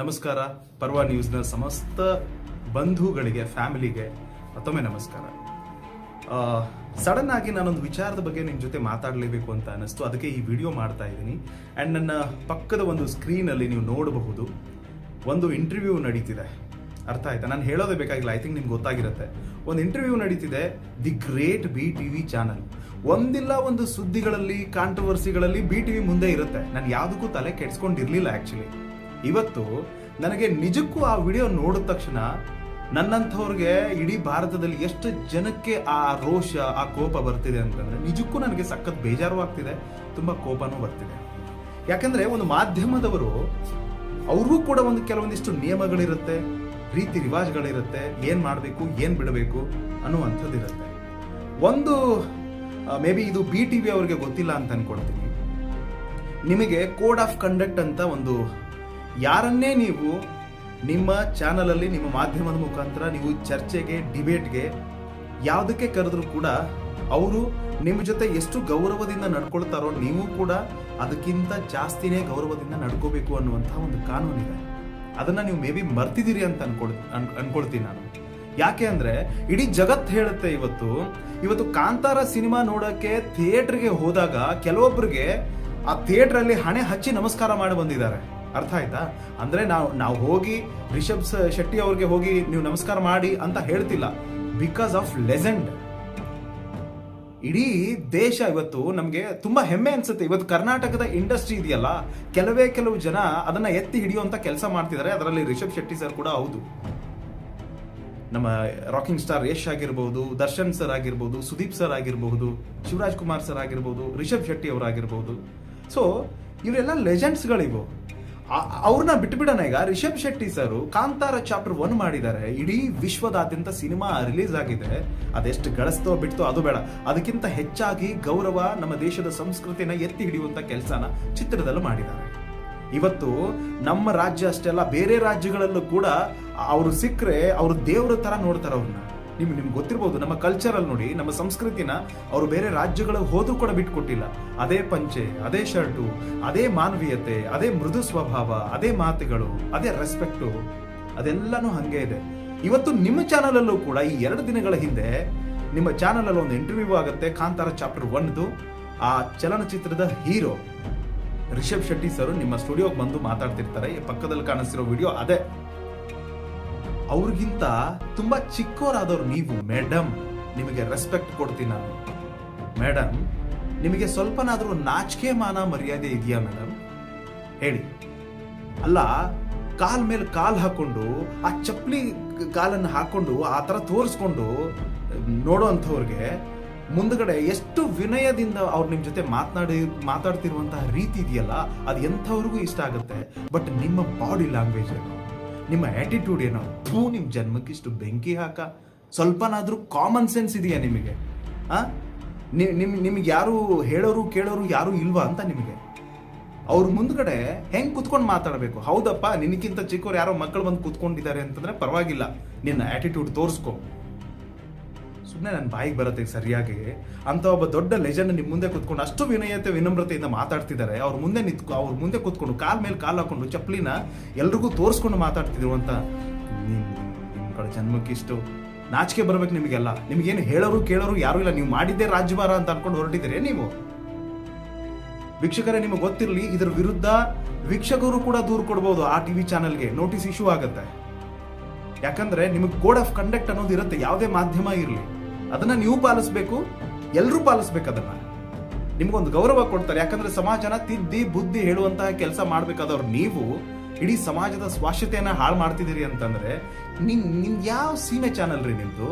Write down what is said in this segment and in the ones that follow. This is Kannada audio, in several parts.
ನಮಸ್ಕಾರ. ಪರ್ವ ನ್ಯೂಸ್ನ ಸಮಸ್ತ ಬಂಧುಗಳಿಗೆ, ಫ್ಯಾಮಿಲಿಗೆ ಮತ್ತೊಮ್ಮೆ ನಮಸ್ಕಾರ. ಸಡನ್ ಆಗಿ ನಾನೊಂದು ವಿಚಾರದ ಬಗ್ಗೆ ನಿಮ್ಮ ಜೊತೆ ಮಾತಾಡಲೇಬೇಕು ಅಂತ ಅನಿಸ್ತು ಅದಕ್ಕೆ ಈ ವಿಡಿಯೋ ಮಾಡ್ತಾ ಇದ್ದೀನಿ. ಆ್ಯಂಡ್ ನನ್ನ ಪಕ್ಕದ ಒಂದು ಸ್ಕ್ರೀನಲ್ಲಿ ನೀವು ನೋಡಬಹುದು. ಒಂದು ಇಂಟರ್ವ್ಯೂ ನಡೀತಿದೆ. ಅರ್ಥ ಆಯ್ತಾ? ನಾನು ಹೇಳೋದೇ ಬೇಕಾಗಿಲ್ಲ. ಐ ಥಿಂಕ್ ನಿಮ್ಗೆ ಗೊತ್ತಾಗಿರುತ್ತೆ. ಒಂದು ಇಂಟರ್ವ್ಯೂ ನಡೀತಿದೆ. The great B T V channel ಒಂದಿಲ್ಲ ಒಂದು ಸುದ್ದಿಗಳಲ್ಲಿ ಕಾಂಟ್ರವರ್ಸಿಗಳಲ್ಲಿ ಬಿ ಟಿ ವಿ ಮುಂದೆ ಇರುತ್ತೆ. ನಾನು ಯಾವುದಕ್ಕೂ ತಲೆ ಕೆಡ್ಸ್ಕೊಂಡಿರಲಿಲ್ಲ ಆ್ಯಕ್ಚುಲಿ ಇವತ್ತು ನನಗೆ ನಿಜಕ್ಕೂ ಆ ವಿಡಿಯೋ ನೋಡಿದ ತಕ್ಷಣ ನನ್ನಂಥವ್ರಿಗೆ ಇಡೀ ಭಾರತದಲ್ಲಿ ಎಷ್ಟು ಜನಕ್ಕೆ ಆ ರೋಷ, ಆ ಕೋಪ ಬರ್ತಿದೆ ಅಂತಂದ್ರೆ ನಿಜಕ್ಕೂ ನನಗೆ ಸಖತ್ ಬೇಜಾರು ಆಗ್ತಿದೆ ತುಂಬಾ ಕೋಪನೂ ಬರ್ತಿದೆ. ಯಾಕಂದ್ರೆ ಒಂದು ಮಾಧ್ಯಮದವರು, ಅವ್ರಿಗೂ ಕೂಡ ಒಂದು ಕೆಲವೊಂದಿಷ್ಟು ನಿಯಮಗಳಿರುತ್ತೆ, ರೀತಿ ರಿವಾಜ್ಗಳಿರುತ್ತೆ, ಏನು ಮಾಡಬೇಕು, ಏನು ಬಿಡಬೇಕು ಅನ್ನುವಂಥದ್ದಿರುತ್ತೆ ಒಂದು ಮೇ ಬಿ ಇದು ಬಿ ಟಿ ವಿ ಅವ್ರಿಗೆ ಗೊತ್ತಿಲ್ಲ ಅಂತ ಅನ್ಕೊಳ್ತೀನಿ. ನಿಮಗೆ ಕೋಡ್ ಆಫ್ ಕಂಡಕ್ಟ್ ಅಂತ ಒಂದು ಯಾರನ್ನೇ ನೀವು ನಿಮ್ಮ ಚಾನಲಲ್ಲಿ, ನಿಮ್ಮ ಮಾಧ್ಯಮದ ಮುಖಾಂತರ ನೀವು ಚರ್ಚೆಗೆ, ಡಿಬೇಟ್ಗೆ ಯಾವುದಕ್ಕೆ ಕರೆದ್ರೂ ಕೂಡ ಅವರು ನಿಮ್ಮ ಜೊತೆ ಎಷ್ಟು ಗೌರವದಿಂದ ನಡ್ಕೊಳ್ತಾರೋ ನೀವು ಕೂಡ ಅದಕ್ಕಿಂತ ಜಾಸ್ತಿನೇ ಗೌರವದಿಂದ ನಡ್ಕೋಬೇಕು ಅನ್ನುವಂಥ ಒಂದು ಕಾನೂನಿದೆ. ಅದನ್ನು ನೀವು ಮೇ ಬಿ ಮರ್ತಿದ್ದೀರಿ ಅಂತ ಅನ್ಕೊಳ್, ಅನ್- ಅನ್ಕೊಳ್ತೀನಿ ನಾನು. ಯಾಕೆ ಅಂದರೆ ಇಡೀ ಜಗತ್ತು ಹೇಳುತ್ತೆ ಇವತ್ತು ಇವತ್ತು ಕಾಂತಾರ ಸಿನಿಮಾ ನೋಡೋಕ್ಕೆ ಥಿಯೇಟ್ರಿಗೆ ಹೋದಾಗ ಕೆಲವೊಬ್ಬರಿಗೆ ಆ ಥಿಯೇಟ್ರಲ್ಲಿ ಹಣೆ ಹಚ್ಚಿ ನಮಸ್ಕಾರ ಮಾಡಿ ಬಂದಿದ್ದಾರೆ. ಅರ್ಥ ಆಯ್ತಾ? ಅಂದ್ರೆ ನಾವು ನಾವು ಹೋಗಿ ರಿಷಬ್ ಶೆಟ್ಟಿ ಅವ್ರಿಗೆ ಹೋಗಿ ನೀವು ನಮಸ್ಕಾರ ಮಾಡಿ ಅಂತ ಹೇಳ್ತಿಲ್ಲ. ಬಿಕಾಸ್ ಆಫ್ ಲೆಜೆಂಡ್ ಇಡೀ ದೇಶ ಇವತ್ತು ನಮಗೆ ತುಂಬಾ ಹೆಮ್ಮೆ ಅನ್ಸುತ್ತೆ. ಇವತ್ತು ಕರ್ನಾಟಕದ ಇಂಡಸ್ಟ್ರಿ ಇದೆಯಲ್ಲ, ಕೆಲವೇ ಕೆಲವು ಜನ ಅದನ್ನ ಎತ್ತಿ ಹಿಡಿಯುವಂತ ಕೆಲಸ ಮಾಡ್ತಿದ್ದಾರೆ ಅದರಲ್ಲಿ ರಿಷಬ್ ಶೆಟ್ಟಿ ಸರ್ ಕೂಡ ಹೌದು. ನಮ್ಮ ರಾಕಿಂಗ್ ಸ್ಟಾರ್ ಯಶ್ ಆಗಿರ್ಬೋದು, ದರ್ಶನ್ ಸರ್ ಆಗಿರ್ಬೋದು, ಸುದೀಪ್ ಸರ್ ಆಗಿರ್ಬೋದು, ಶಿವರಾಜ್ ಕುಮಾರ್ ಸರ್ ಆಗಿರ್ಬೋದು, ರಿಷಬ್ ಶೆಟ್ಟಿ ಅವರಾಗಿರ್ಬೋದು. ಸೊ ಇವರೆಲ್ಲ ಲೆಜೆಂಡ್ಸ್ಗಳಿವು ಅವ್ರನ್ನ ಬಿಟ್ಬಿಡೋಣ ಈಗ. Rishab Shetty sir Kantara chapter one ಮಾಡಿದ್ದಾರೆ. ಇಡೀ ವಿಶ್ವದಾದ್ಯಂತ ಸಿನಿಮಾ ರಿಲೀಸ್ ಆಗಿದೆ. ಅದೆಷ್ಟು ಗಳಿಸ್ತೋ ಬಿಡ್ತೋ ಅದು ಬೇಡ. ಅದಕ್ಕಿಂತ ಹೆಚ್ಚಾಗಿ ಗೌರವ ನಮ್ಮ ದೇಶದ ಸಂಸ್ಕೃತಿನ ಎತ್ತಿ ಹಿಡಿಯುವಂತ ಕೆಲಸನ ಚಿತ್ರದಲ್ಲಿ ಮಾಡಿದ್ದಾರೆ. ಇವತ್ತು ನಮ್ಮ ರಾಜ್ಯ ಅಷ್ಟೆಲ್ಲ ಬೇರೆ ರಾಜ್ಯಗಳಲ್ಲೂ ಕೂಡ ಅವರು ಸಿಕ್ಕರೆ ಅವರು ದೇವರ ತರ ನೋಡ್ತಾರೆ ಅವ್ರನ್ನ. ನಿಮ್ಗೆ ನಿಮ್ಗೆ ಗೊತ್ತಿರ್ಬೋದು, ನಮ್ಮ ಕಲ್ಚರಲ್ಲಿ ನೋಡಿ, ನಮ್ಮ ಸಂಸ್ಕೃತಿನ ಅವರು ಬೇರೆ ರಾಜ್ಯಗಳಿಗೆ ಹೋದ್ರೂ ಕೂಡ ಬಿಟ್ಕೊಟ್ಟಿಲ್ಲ. ಅದೇ ಪಂಚೆ, ಅದೇ ಶರ್ಟು, ಅದೇ ಮಾನವೀಯತೆ, ಅದೇ ಮೃದು ಸ್ವಭಾವ, ಅದೇ ಮಾತುಗಳು, ಅದೇ ರೆಸ್ಪೆಕ್ಟು ಅದೆಲ್ಲನೂ ಹಾಗೆ ಇದೆ. ಇವತ್ತು ನಿಮ್ಮ ಚಾನಲಲ್ಲೂ ಕೂಡ ಈ ಎರಡು ದಿನಗಳ ಹಿಂದೆ ನಿಮ್ಮ ಚಾನಲಲ್ಲಿ ಒಂದು ಇಂಟರ್ವ್ಯೂ ಆಗುತ್ತೆ, ಕಾಂತಾರ ಚಾಪ್ಟರ್ ಒನ್ದು ಆ ಚಲನಚಿತ್ರದ ಹೀರೋ ರಿಷಬ್ ಶೆಟ್ಟಿ ಸರ್ ನಿಮ್ಮ ಸ್ಟುಡಿಯೋಗೆ ಬಂದು ಮಾತಾಡ್ತಿರ್ತಾರೆ. ಪಕ್ಕದಲ್ಲಿ ಕಾಣಿಸ್ತಿರೋ ವಿಡಿಯೋ ಅದೇ. ಅವ್ರಿಗಿಂತ ತುಂಬಾ ಚಿಕ್ಕವರಾದವ್ರು ನೀವು ಮೇಡಮ್ ನಿಮಗೆ ರೆಸ್ಪೆಕ್ಟ್ ಕೊಡ್ತೀನಿ ನಾನು. ಮೇಡಮ್ ನಿಮಗೆ ಸ್ವಲ್ಪನಾದರೂ ನಾಚಿಕೆ ಮಾನ ಮರ್ಯಾದೆ ಇದೆಯಾ ಮೇಡಮ್ ಹೇಳಿ. ಅಲ್ಲ, ಕಾಲ್ ಮೇಲೆ ಕಾಲ್ ಹಾಕೊಂಡು, ಆ ಚಪ್ಪಲಿ ಕಾಲನ್ನು ಹಾಕೊಂಡು, ಆ ಥರ ತೋರಿಸ್ಕೊಂಡು, ನೋಡೋ ಅಂಥವ್ರಿಗೆ ಮುಂದ್ಗಡೆ ಎಷ್ಟು ವಿನಯದಿಂದ ಅವ್ರು ನಿಮ್ಮ ಜೊತೆ ಮಾತನಾಡಿ, ಮಾತಾಡ್ತಿರುವಂತಹ ರೀತಿ ಇದೆಯಲ್ಲ, ಅದು ಎಂಥವ್ರಿಗೂ ಇಷ್ಟ ಆಗುತ್ತೆ. ಬಟ್ ನಿಮ್ಮ ಬಾಡಿ ಲ್ಯಾಂಗ್ವೇಜ್ ಏನು? ನಿಮ್ಮ ಆ್ಯಟಿಟ್ಯೂಡ್ ಏನೋ? ಥೂ ನಿಮ್ಮ ಜನ್ಮಕ್ಕೆ ಇಷ್ಟು ಬೆಂಕಿ ಹಾಕ. ಸ್ವಲ್ಪನಾದರೂ ಕಾಮನ್ ಸೆನ್ಸ್ ಇದೆಯಾ ನಿಮಗೆ? ಹಾಂ ನಿಮ್, ನಿಮ್ಗೆ ಯಾರು ಹೇಳೋರು, ಕೇಳೋರು ಯಾರು ಇಲ್ವಾ ಅಂತ ನಿಮಗೆ? ಅವ್ರ ಮುಂದ್ಗಡೆ ಹೆಂಗ್ ಕುತ್ಕೊಂಡು ಮಾತಾಡಬೇಕು? ಹೌದಪ್ಪ ನಿನಕ್ಕಿಂತ ಚಿಕ್ಕವ್ರು ಯಾರೋ ಮಕ್ಕಳು ಬಂದು ಕುತ್ಕೊಂಡಿದ್ದಾರೆ ಅಂತಂದ್ರೆ ಪರವಾಗಿಲ್ಲ. ನಿನ್ನ ಆಟಿಟ್ಯೂಡ್ ತೋರಿಸ್ಕೊ. ಸುಮ್ಮನೆ ನನ್ನ ಬಾಯಿಗೆ ಬರುತ್ತೆ ಸರಿಯಾಗಿ. ಅಂತ ಒಬ್ಬ ದೊಡ್ಡ ಲೆಜೆಂಡ್ ನಿಮ್ಮ ಮುಂದೆ ಕುತ್ಕೊಂಡು ಅಷ್ಟು ವಿನಯತೆ, ವಿನಮ್ರತೆಯಿಂದ ಮಾತಾಡ್ತಿದ್ದಾರೆ ಅವ್ರ ಮುಂದೆ ನಿಂತ್ಕೊ, ಅವ್ರ ಮುಂದೆ ಕುತ್ಕೊಂಡು ಕಾಲ್ ಮೇಲೆ ಕಾಲು ಹಾಕೊಂಡು ಚಪ್ಪಲಿನ ಎಲ್ರಿಗೂ ತೋರಿಸ್ಕೊಂಡು ಮಾತಾಡ್ತಿದ್ರು ಅಂತ ನಿಮ್ಮ ನಿಮ್ ಕಡೆ ಜನ್ಮಕ್ಕೆ ಇಷ್ಟು ನಾಚಿಕೆ ಬರ್ಬೇಕು ನಿಮಗೆಲ್ಲ. ನಿಮ್ಗೇನು ಹೇಳೋರು ಕೇಳೋರು ಯಾರು ಇಲ್ಲ. ನೀವು ಮಾಡಿದ್ದೇ ರಾಜ್ಯಭಾರ ಅಂತ ಅನ್ಕೊಂಡು ಹೊರಟಿದ್ದೀರಿ ನೀವು? ವೀಕ್ಷಕರೇ, ನಿಮಗೆ ಗೊತ್ತಿರಲಿ, ಇದರ ವಿರುದ್ಧ ವೀಕ್ಷಕರು ಕೂಡ ದೂರು ಕೊಡ್ಬೋದು ಆ ಟಿವಿ ಚಾನೆಲ್ಗೆ. ನೋಟಿಸ್ ಇಶ್ಯೂ ಆಗುತ್ತೆ. ಯಾಕಂದ್ರೆ ನಿಮಗೆ ಕೋಡ್ ಆಫ್ ಕಂಡಕ್ಟ್ ಅನ್ನೋದು ಇರುತ್ತೆ. ಯಾವುದೇ ಮಾಧ್ಯಮ ಇರಲಿ. ಅದನ್ನ ನೀವು ಪಾಲಿಸ್ಬೇಕು ಎಲ್ಲರೂ ಪಾಲಿಸ್ಬೇಕು ಅದನ್ನ. ನಿಮ್ಗೊಂದು ಗೌರವ ಕೊಡ್ತಾರೆ. ಯಾಕಂದ್ರೆ ಸಮಾಜನ ತಿದ್ದಿ, ಬುದ್ಧಿ ಹೇಳುವಂತಹ ಕೆಲಸ ಮಾಡ್ಬೇಕಾದವ್ರು ನೀವು ಇಡೀ ಸಮಾಜದ ಸ್ವಾಶ್ಯತೆಯನ್ನ ಹಾಳು ಮಾಡ್ತಿದ್ದೀರಿ ಅಂತಂದ್ರೆ ನಿಮ್ ಯಾವ ಸೀಮೆ ಚಾನಲ್ ರೀ ನಿಮ್ದು?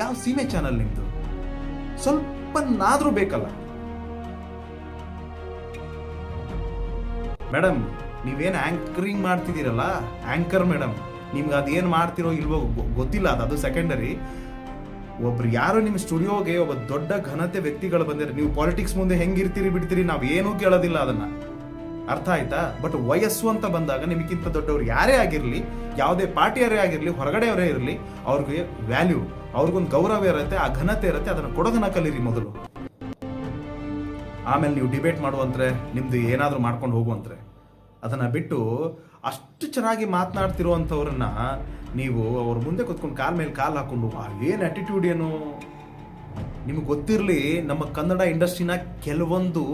ಯಾವ ಸೀಮೆ ಚಾನಲ್ ನಿಮ್ದು? ಸ್ವಲ್ಪನಾದ್ರೂ ಬೇಕಲ್ಲ. ಮೇಡಮ್ ನೀವೇನು ಆಂಕರಿಂಗ್ ಮಾಡ್ತಿದ್ದೀರಲ್ಲ? ಆಂಕರ್ ಮೇಡಮ್ ನಿಮ್ಗೆ ಅದೇನು ಮಾಡ್ತಿರೋ ಇಲ್ವೋ ಗೊತ್ತಿಲ್ಲ, ಅದು ಅದು ಸೆಕೆಂಡರಿ ಒಬ್ರು ಯಾರೋ ನಿಮ್ಮ ಸ್ಟುಡಿಯೋಗೆ ಒಬ್ಬ ದೊಡ್ಡ ಘನತೆ ವ್ಯಕ್ತಿಗಳು ಬಂದಿರ ನೀವು ಪಾಲಿಟಿಕ್ಸ್ ಮುಂದೆ ಹೆಂಗಿರ್ತೀರಿ ಬಿಡ್ತೀರಿ? ನಾವು ಏನೂ ಕೇಳೋದಿಲ್ಲ ಅದನ್ನ. ಅರ್ಥ ಆಯ್ತಾ? ಬಟ್ ವಯಸ್ಸು ಅಂತ ಬಂದಾಗ ನಿಮಗಿಂತ ದೊಡ್ಡವ್ರು ಯಾರೇ ಆಗಿರಲಿ, ಯಾವುದೇ ಪಾರ್ಟಿಯವರೇ ಆಗಿರಲಿ, ಹೊರಗಡೆಯವರೇ ಇರಲಿ, ಅವ್ರಿಗೆ ವ್ಯಾಲ್ಯೂ ಅವ್ರಿಗೊಂದು ಗೌರವ ಇರುತ್ತೆ, ಆ ಘನತೆ ಇರುತ್ತೆ, ಅದನ್ನ ಕೊಡೋದನ್ನ ಕಲೀರಿ ಮೊದಲು. ಆಮೇಲೆ ನೀವು ಡಿಬೇಟ್ ಮಾಡುವಂತ್ರೆ, ನಿಮ್ದು ಏನಾದರೂ ಮಾಡ್ಕೊಂಡು ಹೋಗುವಂತ್ರೆ, ಅದನ್ನ ಬಿಟ್ಟು ಅಷ್ಟು ಚೆನ್ನಾಗಿ ಮಾತನಾಡ್ತಿರುವಂಥವ್ರನ್ನ ನೀವು ಅವ್ರ ಮುಂದೆ ಕೂತ್ಕೊಂಡು ಕಾಲ್ ಮೇಲೆ ಕಾಲ್ ಹಾಕೊಂಡು ಏನು ಆಟಿಟ್ಯೂಡ್ ಏನು? ನಿಮಗೆ ಗೊತ್ತಿರಲಿ, ನಮ್ಮ ಕನ್ನಡ ಇಂಡಸ್ಟ್ರಿನ ಕೆಲವೊಂದು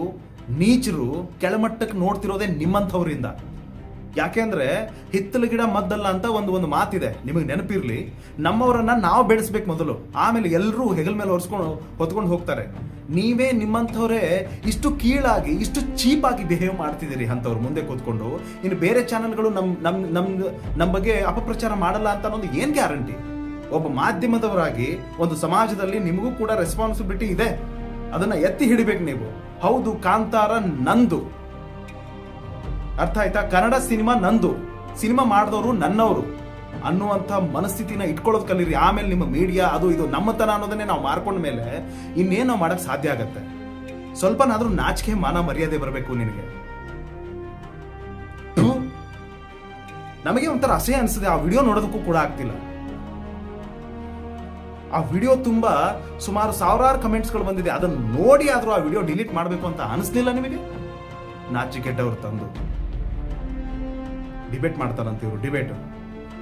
ನೀಚರು ಕೆಳಮಟ್ಟಕ್ಕೆ ನೋಡ್ತಿರೋದೇ ನಿಮ್ಮಂಥವ್ರಿಂದ. ಯಾಕೆಂದ್ರೆ ಹಿತ್ತಲ ಗಿಡ ಮದ್ದಲ್ಲ ಅಂತ ಒಂದು ಒಂದು ಮಾತಿದೆ. ನಿಮಗೆ ನೆನಪಿರಲಿ, ನಮ್ಮವರನ್ನ ನಾವು ಬೆಳೆಸ್ಬೇಕು ಮೊದಲು. ಆಮೇಲೆ ಎಲ್ಲರೂ ಹೆಗಲ್ ಮೇಲೆ ಒರೆಸ್ಕೊಂಡು ಹೊತ್ಕೊಂಡು ಹೋಗ್ತಾರೆ. ನೀವೇ ನಿಮ್ಮಂಥವರೇ ಇಷ್ಟು ಕೀಳಾಗಿ, ಇಷ್ಟು ಚೀಪಾಗಿ ಬಿಹೇವ್ ಮಾಡ್ತಿದ್ದೀರಿ ಅಂಥವ್ರು ಮುಂದೆ ಕೂತ್ಕೊಂಡು. ಇನ್ನು ಬೇರೆ ಚಾನಲ್ಗಳು ನಮ್ಮ ನಮ್ಮ ನಮ್ಮ ನಮ್ಮ ಬಗ್ಗೆ ಅಪಪ್ರಚಾರ ಮಾಡಲ್ಲ ಅಂತ ಅನ್ನೋದು ಏನು ಗ್ಯಾರಂಟಿ? ಒಬ್ಬ ಮಾಧ್ಯಮದವರಾಗಿ ಒಂದು ಸಮಾಜದಲ್ಲಿ ನಿಮಗೂ ಕೂಡ ರೆಸ್ಪಾನ್ಸಿಬಿಲಿಟಿ ಇದೆ. ಅದನ್ನ ಎತ್ತಿ ಹಿಡಿಬೇಕು ನೀವು. ಹೌದು, ಕಾಂತಾರ ನಂದು. ಅರ್ಥ ಆಯ್ತಾ? ಕನ್ನಡ ಸಿನಿಮಾ ನಂದು. ಸಿನಿಮಾ ಮಾಡಿದವರು ನನ್ನವರು. ಅನ್ನುವಂಥ ಮನಸ್ಥಿತಿನ ಇಟ್ಕೊಳ್ಳೋದು ಕಲೀರಿ. ಆಮೇಲೆ ನಿಮ್ಮ ಮೀಡಿಯಾ ಅದು ಇದು ನಮ್ಮತನ ಅನ್ನೋದನ್ನೇ ನಾವು ಮಾರ್ಕೊಂಡ ಮೇಲೆ ಇನ್ನೇನು ಮಾಡಕ್ ಸಾಧ್ಯ ಆಗತ್ತೆ. ಸ್ವಲ್ಪನಾದ್ರೂ ನಾಚಿಕೆ, ಮಾನ, ಮರ್ಯಾದೆ ಬರಬೇಕು ನಿನಗೆ. ನಮಗೆ ಒಂಥರ ಅಸಹ್ಯ ಅನಿಸ್ತದೆ ಆ ವಿಡಿಯೋ ನೋಡೋದಕ್ಕೂ ಕೂಡ ಆಗ್ತಿಲ್ಲ. ಆ ವಿಡಿಯೋ ತುಂಬಾ ಸುಮಾರು ಸಾವಿರಾರು ಕಮೆಂಟ್ಸ್ಗಳು ಬಂದಿದೆ. ಅದನ್ನು ನೋಡಿ ಆದ್ರೂ ಆ ವಿಡಿಯೋ ಡಿಲೀಟ್ ಮಾಡಬೇಕು ಅಂತ ಅನಿಸ್ಲಿಲ್ಲ ನಿಮಗೆ? ನಾಚಿಕೆಟ್ಟವ್ರು ತಂದು. ಡಿಬೇಟ್ ಮಾಡ್ತಾರಂತ ಇವರು ಡಿಬೇಟ್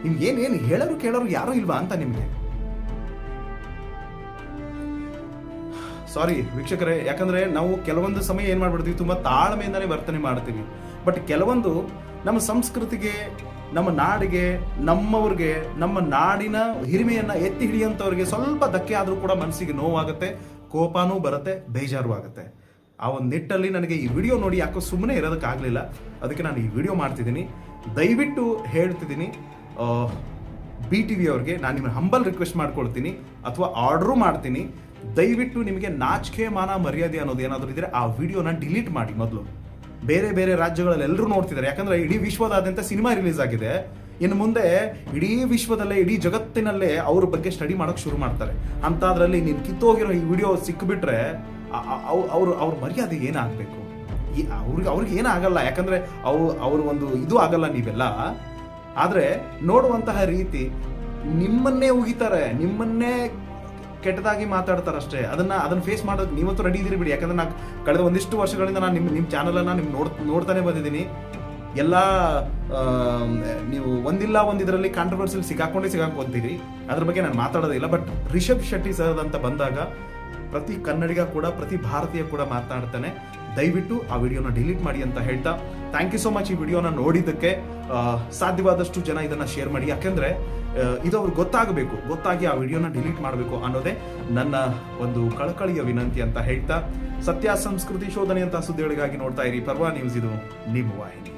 ನಿಮ್ಗೆ ಏನೇನು ಏನ್ ಹೇಳೋರು ಕೇಳೋರು ಯಾರು ಇಲ್ವಾ ಅಂತ ನಿಮಗೆ? ಸಾರಿ ವೀಕ್ಷಕರೇ, ಯಾಕಂದ್ರೆ ನಾವು ಕೆಲವೊಂದು ಸಮಯ ಏನ್ ಮಾಡ್ಬಿಡ್ತೀವಿ, ತುಂಬಾ ತಾಳ್ಮೆಯಿಂದಲೇ ವರ್ತನೆ ಮಾಡ್ತೀವಿ. ಬಟ್ ಕೆಲವೊಂದು ನಮ್ಮ ಸಂಸ್ಕೃತಿಗೆ, ನಮ್ಮ ನಾಡಿಗೆ, ನಮ್ಮವ್ರಿಗೆ, ನಮ್ಮ ನಾಡಿನ ಹಿರಿಮೆಯನ್ನ ಎತ್ತಿ ಹಿಡಿಯಂತವ್ರಿಗೆ ಸ್ವಲ್ಪ ಧಕ್ಕೆ ಆದರೂ ಕೂಡ ಮನಸ್ಸಿಗೆ ನೋವಾಗುತ್ತೆ, ಕೋಪಾನೂ ಬರುತ್ತೆ, ಬೇಜಾರು ಆಗುತ್ತೆ. ಆ ಒಂದು ನಿಟ್ಟಲ್ಲಿ ನನಗೆ ಈ ವಿಡಿಯೋ ನೋಡಿ ಯಾಕೋ ಸುಮ್ಮನೆ ಇರೋದಕ್ಕಾಗಲಿಲ್ಲ. ಅದಕ್ಕೆ ನಾನು ಈ ವಿಡಿಯೋ ಮಾಡ್ತಿದ್ದೀನಿ. ದಯವಿಟ್ಟು ಹೇಳ್ತಿದ್ದೀನಿ. ಬಿ ಟಿ ವಿ ಅವ್ರಿಗೆ ನಾನು ನಿಮ್ಮ ಹಂಬಲ್ ರಿಕ್ವೆಸ್ಟ್ ಮಾಡ್ಕೊಳ್ತೀನಿ ಅಥವಾ ಆರ್ಡ್ರು ಮಾಡ್ತೀನಿ. ದಯವಿಟ್ಟು ನಿಮಗೆ ನಾಚಿಕೆ, ಮಾನ, ಮರ್ಯಾದೆ ಅನ್ನೋದು ಏನಾದರೂ ಇದ್ದರೆ ಆ ವಿಡಿಯೋನ ಡಿಲೀಟ್ ಮಾಡಿ ಮೊದಲು. ಬೇರೆ ಬೇರೆ ರಾಜ್ಯಗಳಲ್ಲಿ ಎಲ್ಲರೂ ನೋಡ್ತಿದ್ದಾರೆ. ಯಾಕಂದ್ರೆ ಇಡೀ ವಿಶ್ವದಾದ್ಯಂತ ಸಿನಿಮಾ ರಿಲೀಸ್ ಆಗಿದೆ. ಇನ್ನು ಮುಂದೆ ಇಡೀ ವಿಶ್ವದಲ್ಲೇ, ಇಡೀ ಜಗತ್ತಿನಲ್ಲೇ ಅವ್ರ ಬಗ್ಗೆ ಸ್ಟಡಿ ಮಾಡೋಕೆ ಶುರು ಮಾಡ್ತಾರೆ. ಅಂಥದ್ರಲ್ಲಿ ನೀನು ಕಿತ್ತೋಗಿರೋ ಈ ವಿಡಿಯೋ ಸಿಕ್ಕಿಬಿಟ್ರೆ ಅವರು, ಅವ್ರ ಮರ್ಯಾದೆ ಏನಾಗಬೇಕು? ಅವ್ರಿಗೆ ಅವ್ರಿಗೆ ಏನಾಗಲ್ಲ. ಯಾಕಂದ್ರೆ ಅವು, ಅವ್ರ ಒಂದು ಇದು ಆಗಲ್ಲ ನೀವೆಲ್ಲ. ಆದ್ರೆ ನೋಡುವಂತಹ ರೀತಿ ನಿಮ್ಮನ್ನೇ ಉಗಿತಾರೆ, ನಿಮ್ಮನ್ನೇ ಕೆಟ್ಟದಾಗಿ ಮಾತಾಡ್ತಾರಷ್ಟೇ. ಅದನ್ನ ಅದನ್ನ ಫೇಸ್ ಮಾಡೋದು ನೀವಂತೂ ರೆಡಿ ಇದೀರಿ ಬಿಡಿ. ಯಾಕಂದ್ರೆ ನಾನು ಕಳೆದ ಒಂದಿಷ್ಟು ವರ್ಷಗಳಿಂದ ನಾನು ನಿಮ್ಮ ನಿಮ್ಮ ಚಾನಲನ್ನು ನಿಮ್ ನೋಡ್, ನೋಡ್ತಾನೆ ಬಂದಿದ್ದೀನಿ. ಎಲ್ಲ ನೀವು ಒಂದಿಲ್ಲ ಒಂದಿದ್ರಲ್ಲಿ ಕಾಂಟ್ರವರ್ಸಿಯಲ್ಲಿ ಸಿಗಾಕೊಂಡೇ ಸಿಗಾಕೊಂತೀರಿ. ಅದ್ರ ಬಗ್ಗೆ ನಾನು ಮಾತಾಡೋದಿಲ್ಲ ಬಟ್ ರಿಷಬ್ ಶೆಟ್ಟಿ ಸರ್ ಅಂತ ಬಂದಾಗ ಪ್ರತಿ ಕನ್ನಡಿಗ ಕೂಡ, ಪ್ರತಿ ಭಾರತೀಯ ಕೂಡ ಮಾತನಾಡ್ತಾನೆ ದಯವಿಟ್ಟು ಆ ವಿಡಿಯೋನ ಡಿಲೀಟ್ ಮಾಡಿ ಅಂತ ಹೇಳ್ತಾ ಥ್ಯಾಂಕ್ ಯು ಸೋ ಮಚ್ ಈ ವಿಡಿಯೋನ ನೋಡಿದ್ದಕ್ಕೆ ಸಾಧ್ಯವಾದಷ್ಟು ಜನ ಇದನ್ನ ಶೇರ್ ಮಾಡಿ. ಯಾಕೆಂದ್ರೆ ಇದು ಅವ್ರಿಗೆ ಗೊತ್ತಾಗಬೇಕು, ಗೊತ್ತಾಗಿ ಆ ವಿಡಿಯೋನ ಡಿಲೀಟ್ ಮಾಡಬೇಕು ಅನ್ನೋದೇ ನನ್ನ ಒಂದು ಕಳಕಳಿಯ ವಿನಂತಿ ಅಂತ ಹೇಳ್ತಾ ಸತ್ಯ ಸಂಸ್ಕೃತಿ ಶೋಧನೆ ಅಂತ ಸುದ್ದಿಗಳಿಗಾಗಿ ನೋಡ್ತಾ ಇರಿ. ಪರ್ವಾ ನ್ಯೂಸ್ ಇದು, ನಿಮ್ಮ ವಾಹಿನಿ.